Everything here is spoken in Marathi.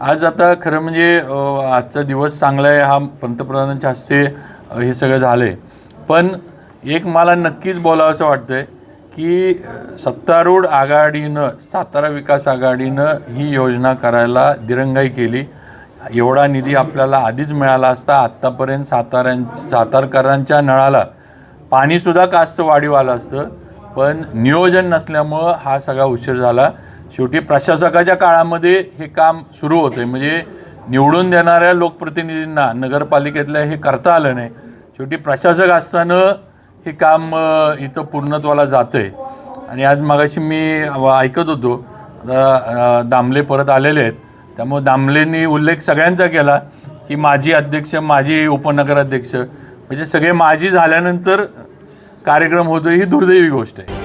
आज आता खरं म्हणजे आजचा दिवस चांगला आहे हा पंतप्रधानांच्या हस्ते हे सगळं झालं आहे पण एक मला नक्कीच बोलावंसं वाटतं आहे की सत्तारूढ आघाडीनं सातारा विकास आघाडीनं ही योजना करायला दिरंगाई केली. एवढा निधी आपल्याला आधीच मिळाला असता आत्तापर्यंत साताऱ्यां सातारकरांच्या नळाला पाणीसुद्धा कास्त वाढीव आलं असतं. पण नियोजन नसल्यामुळं हा सगळा उशीर झाला. शेवटी प्रशासकाच्या काळामध्ये हे काम सुरू होते म्हणजे निवडून देणाऱ्या लोकप्रतिनिधींना नगरपालिकेतल्या हे करता आलं नाही. शेवटी प्रशासक असताना हे काम इथं पूर्णत्वाला जातं आहे आणि आज मगाशी मी ऐकत होतो आता दामले परत आलेले आहेत. त्यामुळे दामलेंनी उल्लेख सगळ्यांचा केला की माजी अध्यक्ष माजी उपनगराध्यक्ष म्हणजे सगळे माजी झाल्यानंतर कार्यक्रम होतो ही दुर्दैवी गोष्ट आहे.